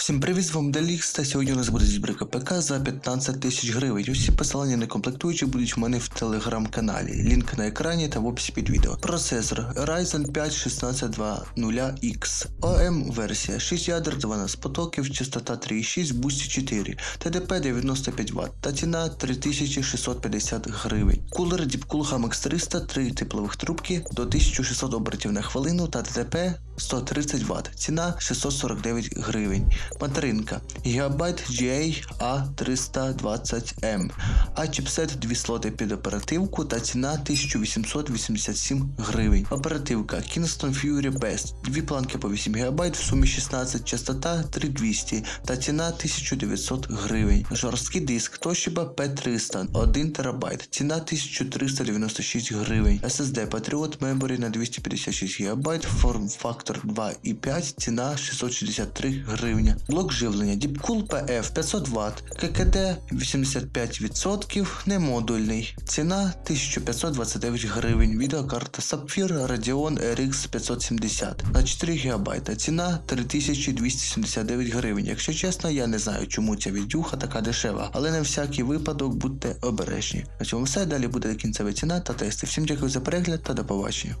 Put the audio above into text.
Всім привіт, з вами Делікс, та сьогодні у нас буде збірка ПК за 15 тисяч гривень. Усі посилання на комплектуючі будуть в мене в телеграм-каналі. Лінк на екрані та в описі під відео. Процесор Ryzen 5 1620X, OM версія 6 ядер, 12 потоків, частота 3,6, бусті 4, ТДП 95 Вт та ціна 3650 гривень. Кулер Deepcool Hamex 300, 3 теплових трубки до 1600 обертів на хвилину та ТДП 130 Вт. Ціна 649 гривень. Материнка Gigabyte GA A320M, а чіпсет 2 слоти під оперативку та ціна 1887 гривень. Оперативка Kingston Fury Best, дві планки по 8 ГБ, в сумі 16, частота 3200 та ціна 1900 гривень. Жорсткий диск Toshiba P300 1 ТБ, ціна 1396 гривень. SSD Patriot Memory на 256 ГБ, форм-фактор 2,5, ціна 663 гривня. Блок живлення Deepcool PF 500 Вт, ККД 85%, немодульний. Ціна 1529 гривень. Відеокарта Sapphire Radeon RX 570 на 4 ГБ. Ціна 3279 гривень. Якщо чесно, я не знаю, чому ця відюха така дешева, але на всякий випадок будьте обережні. На цьому все далі буде кінцева ціна та тести. Всім дякую за перегляд та до побачення.